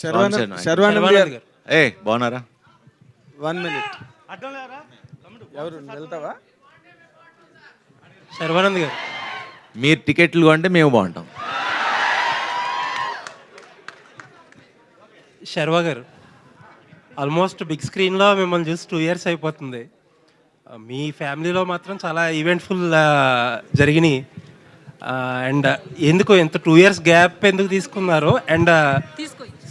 శర్వానంద్ ఏ బాగున్నారా? One minute. ఎవరు? వెళ్తావా? శర్వానంద్ గారు. మీరు టికెట్లు కొంటే మేము బాగుంటాం. శర్వా గారు ఆల్మోస్ట్ బిగ్ స్క్రీన్లో మిమ్మల్ని చూసి టూ ఇయర్స్ అయిపోతుంది. మీ ఫ్యామిలీలో మాత్రం చాలా ఈవెంట్ఫుల్ జరిగినాయి. అండ్ ఎందుకు ఎంత టూ ఇయర్స్ గ్యాప్ ఎందుకు తీసుకున్నారు అండ్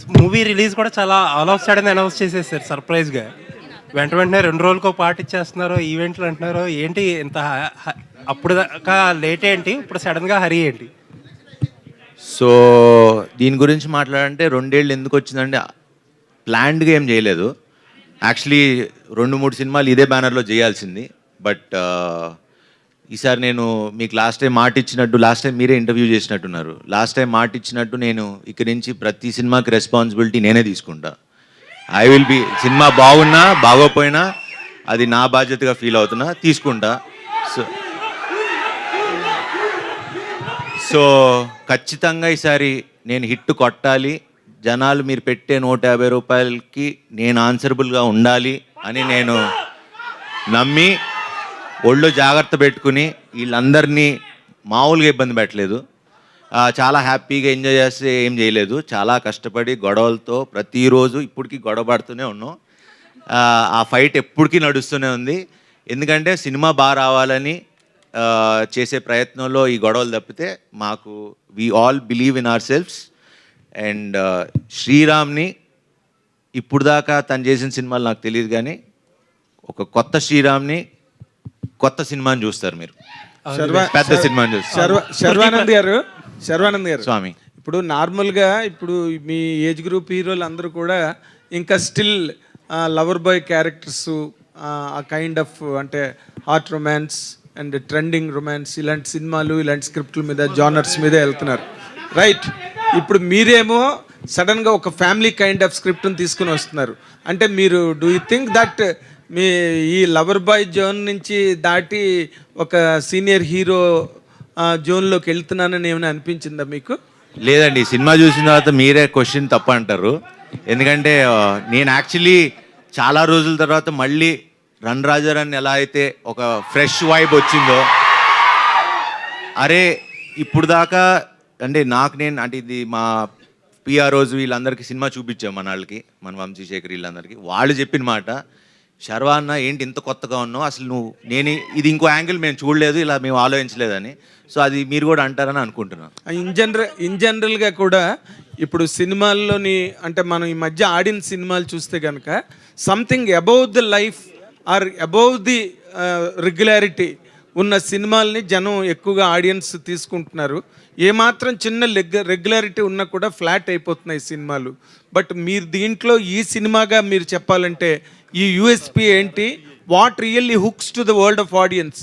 మూవీ రిలీజ్ కూడా చాలా ఆల్ ఆఫ్ సడన్ అనౌన్స్ చేసేసారు సర్ప్రైజ్గా. వెంట వెంటనే రెండు రోజులకో పాటు ఇచ్చేస్తున్నారు ఈవెంట్లు అంటున్నారు ఏంటి ఇంత హ- అప్పుడు దాకా లేట్ ఏంటి ఇప్పుడు సడన్గా హరి ఏంటి? సో దీని గురించి మాట్లాడంటే రెండేళ్ళు ఎందుకు వచ్చిందంటే ప్లాన్డ్గా ఏం చేయలేదు. యాక్చువల్లీ రెండు మూడు సినిమాలు ఇదే బ్యానర్లో చేయాల్సింది బట్ ఈసారి నేను మీకు లాస్ట్ టైం మాట ఇచ్చినట్టు లాస్ట్ టైం మీరే ఇంటర్వ్యూ చేసినట్టున్నారు. లాస్ట్ టైం మాట ఇచ్చినట్టు నేను ఇక్కడి నుంచి ప్రతి సినిమాకి రెస్పాన్సిబిలిటీ నేనే తీసుకుంటా. ఐ విల్ బి సినిమా బాగున్నా బాగోపోయినా అది నా బాధ్యతగా ఫీల్ అవుతున్నా తీసుకుంటా. సో సో ఖచ్చితంగా ఈసారి నేను హిట్ కొట్టాలి. జనాలు మీరు పెట్టే నూట యాభై రూపాయలకి నేను ఆన్సరబుల్గా ఉండాలి అని నేను నమ్మి ఒళ్ళు జాగ్రత్త పెట్టుకుని వీళ్ళందరినీ మామూలుగా ఇబ్బంది పెట్టలేదు. చాలా హ్యాపీగా ఎంజాయ్ చేస్తే ఏం చేయలేదు. చాలా కష్టపడి గొడవలతో ప్రతిరోజు ఇప్పటికీ గొడవ పడుతూనే ఉన్నాం. ఆ, ఫైట్ ఎప్పటికీ నడుస్తూనే ఉంది. ఎందుకంటే సినిమా బాగా రావాలని చేసే ప్రయత్నంలో ఈ గొడవలు తప్పితే మాకు we all believe in ourselves and శ్రీరామ్ని ఇప్పుడు దాకా తను చేసిన సినిమాలు నాకు తెలియదు కానీ ఒక కొత్త శ్రీరామ్ని కొత్త సినిమాని చూస్తారు మీరు. పెద్ద సినిమాని చూస్తారు. శర్వ శర్వానంద్ గారు శర్వానంద్ గారు. స్వామి. ఇప్పుడు నార్మల్గా ఇప్పుడు మీ ఏజ్ గ్రూప్ హీరోలు అందరూ కూడా ఇంకా స్టిల్ లవర్ బాయ్ క్యారెక్టర్స్ ఆ కైండ్ ఆఫ్ అంటే heart romance and trending romance ఇలాంటి సినిమాలు ఇలాంటి స్క్రిప్ట్ల మీద జానర్స్ మీద వెళ్తున్నారు. రైట్. ఇప్పుడు మీరేమో సడన్గా ఒక ఫ్యామిలీ కైండ్ ఆఫ్ స్క్రిప్ట్ని తీసుకుని వస్తున్నారు. అంటే మీరు డూ యూ థింక్ దట్ మీ ఈ లవర్ బాయ్ జోన్ నుంచి దాటి ఒక సీనియర్ హీరో జోన్లోకి వెళ్తున్నానని ఏమైనా అనిపించిందా మీకు? లేదండి ఈ సినిమా చూసిన తర్వాత మీరే క్వశ్చన్ తప్ప అంటారు ఎందుకంటే నేను యాక్చువల్లీ చాలా రోజుల తర్వాత మళ్ళీ రన్ రాజారాన్ని ఎలా అయితే ఒక ఫ్రెష్ వైబ్ వచ్చిందో అరే ఇప్పుడు దాకా అంటే నాకు నేను అంటే ఇది మా పిఆర్ రోజు వీళ్ళందరికీ సినిమా చూపించాం మన వాళ్ళకి మన వంశీశేఖర్ వీళ్ళందరికీ. వాళ్ళు చెప్పిన మాట శర్వా అన్న ఏంటి ఇంత కొత్తగా ఉన్నావు? అసలు నువ్వు నేను ఇది ఇంకో యాంగిల్ మేము చూడలేదు ఇలా మేము ఆలోచించలేదని. సో అది మీరు కూడా అంటారని అనుకుంటున్నాను. ఇన్ జనరల్ ఇన్ జనరల్గా కూడా ఇప్పుడు సినిమాల్లోని అంటే మనం ఈ మధ్య ఆడిన సినిమాలు చూస్తే కనుక something above the life or above the regularity ఉన్న సినిమాల్ని జనం ఎక్కువగా ఆడియన్స్ తీసుకుంటున్నారు. ఏమాత్రం చిన్న రెగ్యులారిటీ ఉన్నా కూడా ఫ్లాట్ అయిపోతున్నాయి సినిమాలు. బట్ మీరు దీంట్లో ఈ సినిమాగా మీరు చెప్పాలంటే ఈ యూఎస్పి ఏంటి? What really hooks to the world of audience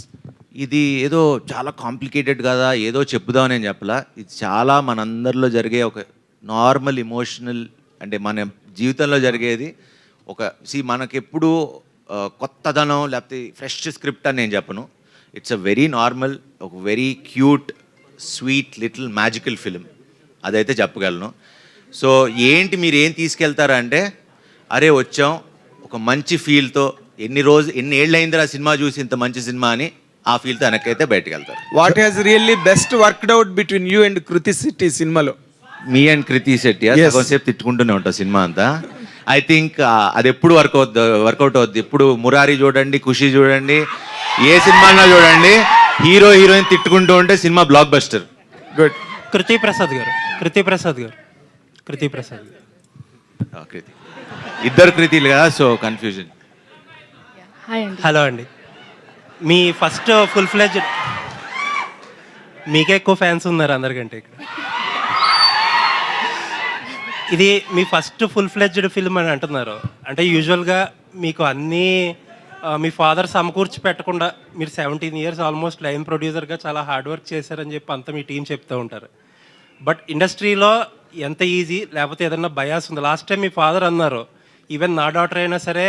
ఇది ఏదో చాలా కాంప్లికేటెడ్ కదా ఏదో చెప్పుదాం నేను చెప్పలా. ఇది చాలా మనందరిలో జరిగే ఒక నార్మల్ ఇమోషనల్ అంటే మన జీవితంలో జరిగేది ఒక సి మనకెప్పుడు కొత్తదనం లేకపోతే ఫ్రెష్ స్క్రిప్ట్ అని నేను చెప్పను. ఇట్స్ అ వెరీ నార్మల్ ఒక very cute sweet little magical film అదైతే చెప్పగలను. సో ఏంటి మీరు ఏం తీసుకెళ్తారంటే అరే వచ్చాం ఒక మంచి ఫీల్తో ఎన్ని రోజు ఎన్ని ఏళ్ళు అయిందిరా సినిమా చూసి ఇంత మంచి సినిమా అని ఆ ఫీల్తో వెనక్కైతే బయటకు వెళ్తారు what has really best worked out between you and Kriti Shetty సినిమాలో? Me and Kriti Shetty Yes. సగం సేపు తిట్టుకుంటూనే ఉంటా సినిమా అంతా. ఐ థింక్ అది ఎప్పుడు వర్క్ అవుద్ది వర్కౌట్ అవుద్ది? ఎప్పుడు మురారి చూడండి ఖుషి చూడండి ఏ సినిమాలో చూడండి హీరో హీరోయిన్ తిట్టుకుంటూ ఉంటే సినిమా బ్లాక్ బస్టర్ గుడ్ కృతి ప్రసాద్ గారు కృతి ప్రసాద్ గారు కృతి ప్రసాద్ గారు. కృతి. ఇద్దరు కృతిలు కదా సో కన్ఫ్యూజన్ హాయ్ అండి. హలో అండి. మీ ఫస్ట్ ఫుల్ ఫ్లెజ్ మీకే ఎక్కువ ఫ్యాన్స్ ఉన్నారు అందరికంటే ఇక్కడ. ఇది మీ ఫస్ట్ ఫుల్ ఫ్లెడ్జ్డ్ ఫిల్మ్ అని అంటున్నారు. అంటే యూజువల్గా మీకు అన్నీ మీ ఫాదర్ సమకూర్చి పెట్టకుండా మీరు సెవెంటీన్ ఇయర్స్ ఆల్మోస్ట్ లైన్ ప్రొడ్యూసర్గా చాలా హార్డ్ వర్క్ చేశారని చెప్పి అంతా మీ టీం చెప్తూ ఉంటారు. బట్ ఇండస్ట్రీలో ఎంత ఈజీ లేకపోతే ఏదన్నా బయాస్ ఉంది లాస్ట్ టైం మీ ఫాదర్ అన్నారు ఈవెన్ నా డాటర్ అయినా సరే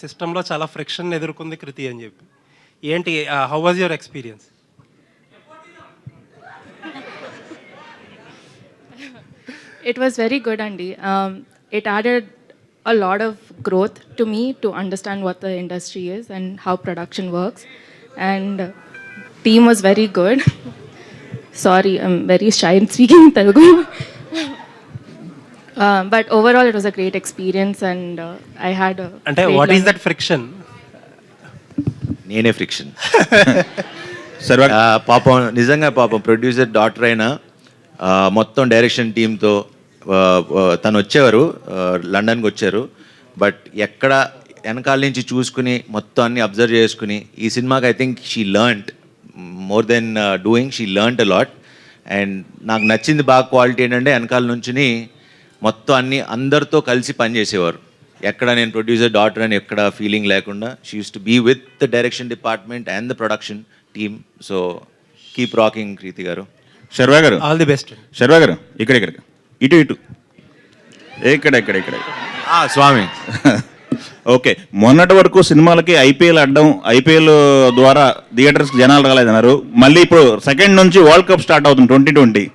సిస్టంలో చాలా ఫ్రిక్షన్ ఎదుర్కొంది కృతి అని చెప్పి ఏంటి how was your experience it was very good అండి it added a lot of growth to me to understand what the industry is and how production works and team was very good sorry I'm very shy speaking Telugu Uh, it was a great experience, and uh, I had a. అంటే what is. That friction నేనే friction Sharwa ఆ, పాపం నిజంగా పాపం producer doctor అయినా ఆ, మొత్తం direction టీంతో తను వచ్చేవారు లండన్కి వచ్చారు బట్ ఎక్కడ వెనకాల నుంచి చూసుకుని మొత్తం అన్ని అబ్జర్వ్ చేసుకుని ఈ సినిమాకి I think she learnt more than doing she learnt a lot and నాకు నచ్చింది బాగా క్వాలిటీ ఏంటంటే వెనకాల నుంచుని మొత్తం అన్ని అందరితో కలిసి పనిచేసేవారు. ఎక్కడ నేను ప్రొడ్యూసర్ డాటర్ అని ఎక్కడ ఫీలింగ్ లేకుండా she used to be with the direction department and the production team so keep rocking Preethi గారు. శర్వా గారు. ఆల్ ది బెస్ట్ శర్వా గారు ఇక్కడ ఇక్కడ. ఇటు ఇటు. ఇక్కడ ఇక్కడ ఇక్కడ. ఆ, స్వామి. ఓకే. మొన్నటి వరకు సినిమాలకి ఐపీఎల్ అడ్డం ఐపీఎల్ ద్వారా థియేటర్స్ జనాలు రాలేదన్నారు. మళ్ళీ ఇప్పుడు సెకండ్ నుంచి వరల్డ్ కప్ స్టార్ట్ అవుతుంది ట్వంటీ ట్వంటీ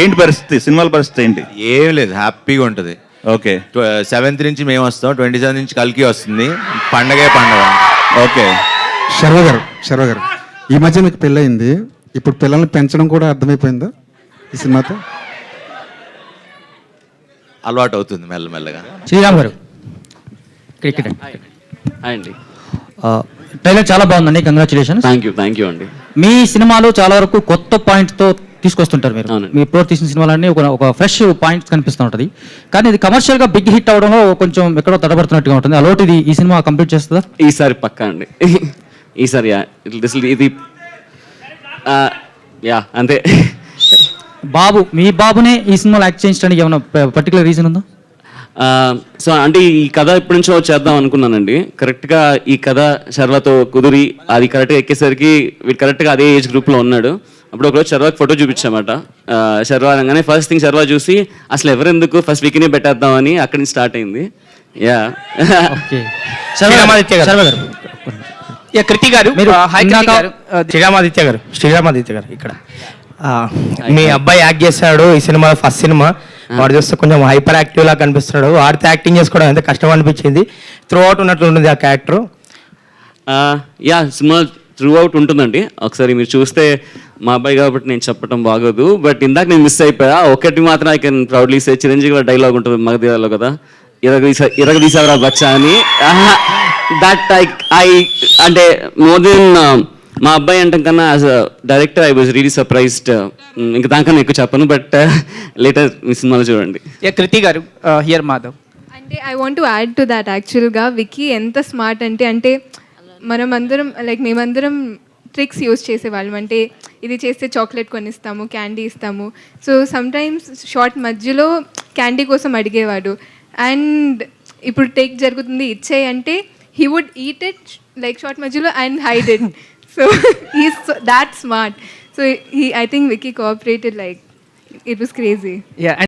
ఏంటి పరిస్థితి? సినిమాల పరిస్థితి ఏంటి? ఏం లేదు హ్యాపీగా ఉంటుంది. ఓకే. సెవెంత్ నుంచి మేము వస్తాం ట్వంటీ సెవెన్ నుంచి కల్కి వస్తుంది. పండగే పండగ. ఓకే. శర్వ గారు శర్వ గారు ఈ మధ్య మీకు పెళ్ళయింది. ఇప్పుడు పిల్లల్ని పెంచడం కూడా అర్థమైపోయిందా ఈ సినిమాతో? అలవాటు అవుతుంది మెల్లమెల్లగా. శ్రీరామ్ గారు. హాయ్. అండి. ట్రైలర్ చాలా బాగుందండి. Congratulations thank you thank you అండి. మీ సినిమాలు చాలా వరకు కొత్త పాయింట్స్తో తీసుకొస్తుంటారు మీరు. మీ ఇప్పుడు తీసిన సినిమాలన్నీ ఒక ఒక ఫ్రెష్ పాయింట్స్ కనిపిస్తూ ఉంటుంది. కానీ ఇది కమర్షియల్గా బిగ్ హిట్ అవడంలో కొంచెం ఎక్కడో తడబడుతున్నట్టుగా ఉంటుంది. అలోటి ఇది ఈ సినిమా కంప్లీట్ చేస్తుందా? ఈసారి పక్కా అండి. ఈసారి ఇది యా అంతే. బాబు మీ బాబునే ఈ సినిమాలో యాక్ట్ చేయించడానికి ఏమైనా పర్టికులర్ రీజన్ ఉందా? సో అంటే ఈ కథ ఎప్పటి నుంచో చేద్దాం అనుకున్నానండి. కరెక్ట్గా ఈ కథ శర్వాతో కుదిరి అది కరెక్ట్గా ఎక్కేసరికి వీడు కరెక్ట్గా అదే ఏజ్ గ్రూప్లో ఉన్నాడు. అప్పుడు ఒకరోజు శర్వాకి ఫోటో చూపించామట. శర్వా అనగానే ఫస్ట్ థింగ్ శర్వా చూసి అసలు ఎవరెందుకు? ఫస్ట్ వీక్నే పెట్టేద్దామని అక్కడి నుంచి స్టార్ట్ అయింది. యా ఓకే శ్రీరామాదిత్య గారు. శర్వ గారు. యా కృతి గారు. శ్రీరామాదిత్య గారు. శ్రీరామాదిత్య గారు ఇక్కడ. మీ అబ్బాయి యాక్ట్ చేశాడు ఈ సినిమా ఫస్ట్ సినిమా. వాడు చూస్తే కొంచెం హైపర్ యాక్టివ్ లా కనిపిస్తున్నాడు. వాడితో యాక్టింగ్ చేసుకోవడం ఎంత కష్టం అనిపించింది. త్రూ అవుట్ ఉన్నట్లు ఉంటుంది ఆ క్యారెక్టర్ యా సినిమా త్రూ అవుట్ ఉంటుందండి. ఒకసారి మీరు చూస్తే మా అబ్బాయి కాబట్టి నేను చెప్పడం బాగోదు. బట్ ఇందాక నేను మిస్ అయిపోయా. ఒకటి మాత్రం I can proudly say Chiranjeevi dialogue ఉంటుంది మగధీరాలో కదా. ఇరగదీసా ఇరగదీసావరా బచ్చా అని. దట్ ఐ ఐ అంటే మోర్ దెన్ మా అబ్బాయి అంటాం కన్నా as a director I was really surprised ఇంకా దానికన్నా ఎక్కువ చెప్పను బట్ లేటర్ మీ సినిమాలో చూడండి. యా కృతి గారు హియర్ మాధవ్. అంటే I want to add to that యాక్చువల్గా వికీ ఎంత స్మార్ట్ అంటే అంటే మనం అందరం లైక్ మేమందరం ట్రిక్స్ యూస్ చేసేవాళ్ళం. అంటే ఇది చేస్తే చాక్లెట్ కొనిస్తాము క్యాండీ ఇస్తాము. సో సమ్టైమ్స్ షార్ట్ మధ్యలో క్యాండీ కోసం అడిగేవాడు. అండ్ ఇప్పుడు టేక్ జరుగుతుంది ఇచ్చే అంటే he would eat it like short మధ్యలో and hide it So he's that smart. So he, I think Vicky cooperated like it was crazy. Yeah.